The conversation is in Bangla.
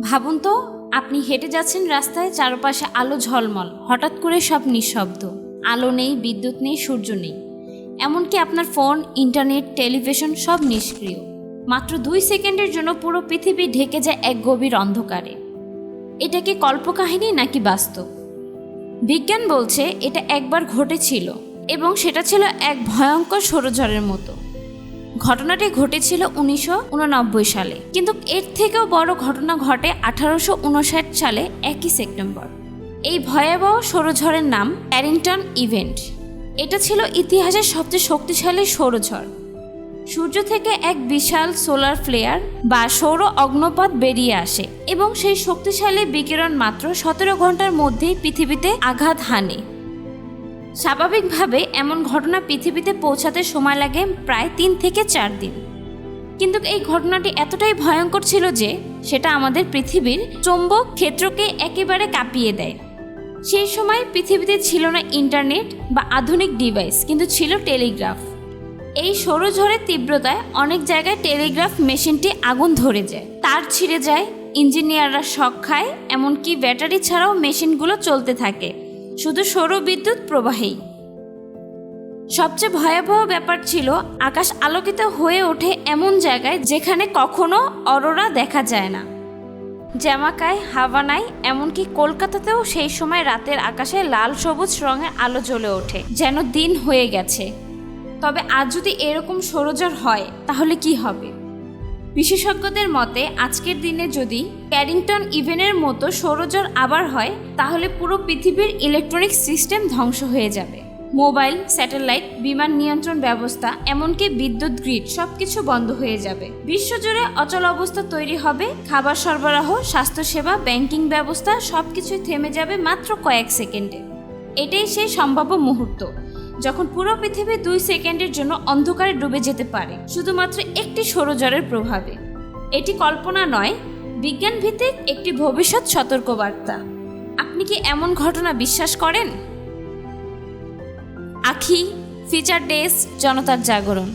ভাবুন তো, আপনি হেঁটে যাচ্ছেন রাস্তায়, চারপাশে আলো ঝলমল, হঠাৎ করে সব নিঃশব্দ। আলো নেই, বিদ্যুৎ নেই, সূর্য নেই। এমনকি আপনার ফোন, ইন্টারনেট, টেলিভিশন সব নিষ্ক্রিয়। মাত্র দুই সেকেন্ডের জন্য পুরো পৃথিবী ঢেকে যায় এক গভীর অন্ধকারে। এটা কি কল্পকাহিনী নাকি বাস্তব? বিজ্ঞান বলছে এটা একবার ঘটেছিল এবং সেটা ছিল এক ভয়ঙ্কর সৌরঝড়ের মতো। ঘটনাটি ঘটেছিল উনিশশো উননব্বই সালে। কিন্তু এর থেকেও বড় ঘটনা ঘটে আঠারোশো উনষাট সালে, একই সেপ্টেম্বর। এই ভয়াবহ সৌরঝড়ের নাম প্যারিংটন ইভেন্ট। এটা ছিল ইতিহাসের সবচেয়ে শক্তিশালী সৌরঝড় সূর্য থেকে এক বিশাল সোলার ফ্লেয়ার বা সৌর অগ্নপাত বেরিয়ে আসে এবং সেই শক্তিশালী বিকিরণ মাত্র সতেরো ঘণ্টার মধ্যেই পৃথিবীতে আঘাত হানে। স্বাভাবিকভাবে এমন ঘটনা পৃথিবীতে পৌঁছাতে সময় লাগে প্রায় তিন থেকে চার দিন। কিন্তু এই ঘটনাটি এতটাই ভয়ঙ্কর ছিল যে সেটা আমাদের পৃথিবীর চৌম্বক ক্ষেত্রকে একেবারে কাঁপিয়ে দেয়। সেই সময় পৃথিবীতে ছিল না ইন্টারনেট বা আধুনিক ডিভাইস, কিন্তু ছিল টেলিগ্রাফ। এই সৌরঝড়ের তীব্রতায় অনেক জায়গায় টেলিগ্রাফ মেশিনটি আগুন ধরে যায়। তার ছিঁড়ে যায়, ইঞ্জিনিয়াররা শখ খায়, এমনকি ব্যাটারি ছাড়াও মেশিনগুলো চলতে থাকে। শুধু সৌর বিদ্যুৎ প্রবাহেই। সবচেয়ে ভয়াবহ ব্যাপার ছিল, আকাশ আলোকিত হয়ে ওঠে এমন জায়গায় যেখানে কখনো অরোরা দেখা যায় না। জ্যামাকায় হাভানায় এমনকি কলকাতাতেও সেই সময় রাতের আকাশে লাল সবুজ রঙের আলো জ্বলে ওঠে, যেন দিন হয়ে গেছে। তবে আজ যদি এরকম সৌরজড় হয়, তাহলে কি হবে? বিশেষজ্ঞদের মতে, আজকের দিনে যদি ক্যারিংটন ইভেনের মতো সৌরজড় আবার হয়, তাহলে পুরো পৃথিবীর ইলেকট্রনিক সিস্টেম ধ্বংস হয়ে যাবে। মোবাইল, স্যাটেলাইট, বিমান নিয়ন্ত্রণ ব্যবস্থা, এমনকি বিদ্যুৎ গ্রিড সবকিছু বন্ধ হয়ে যাবে। বিশ্বজুড়ে অচল অবস্থা তৈরি হবে, খাবার সরবরাহ, স্বাস্থ্যসেবা, ব্যাংকিং ব্যবস্থা সবকিছুই থেমে যাবে মাত্র কয়েক সেকেন্ডে। এটাই সেই সম্ভাব্য মুহূর্ত। যখন পুরো পৃথিবী দুই সেকেন্ডের জন্য অন্ধকারে ডুবে যেতে পারে, শুধুমাত্র একটি সৌরজড়ের প্রভাবে। এটি কল্পনা নয় বিজ্ঞান ভিত্তিক একটি ভবিষ্যৎ সতর্কবার্তা। আপনি কি এমন ঘটনা বিশ্বাস করেন? আখি ফিচার ডেস্ক জনতার জাগরণ।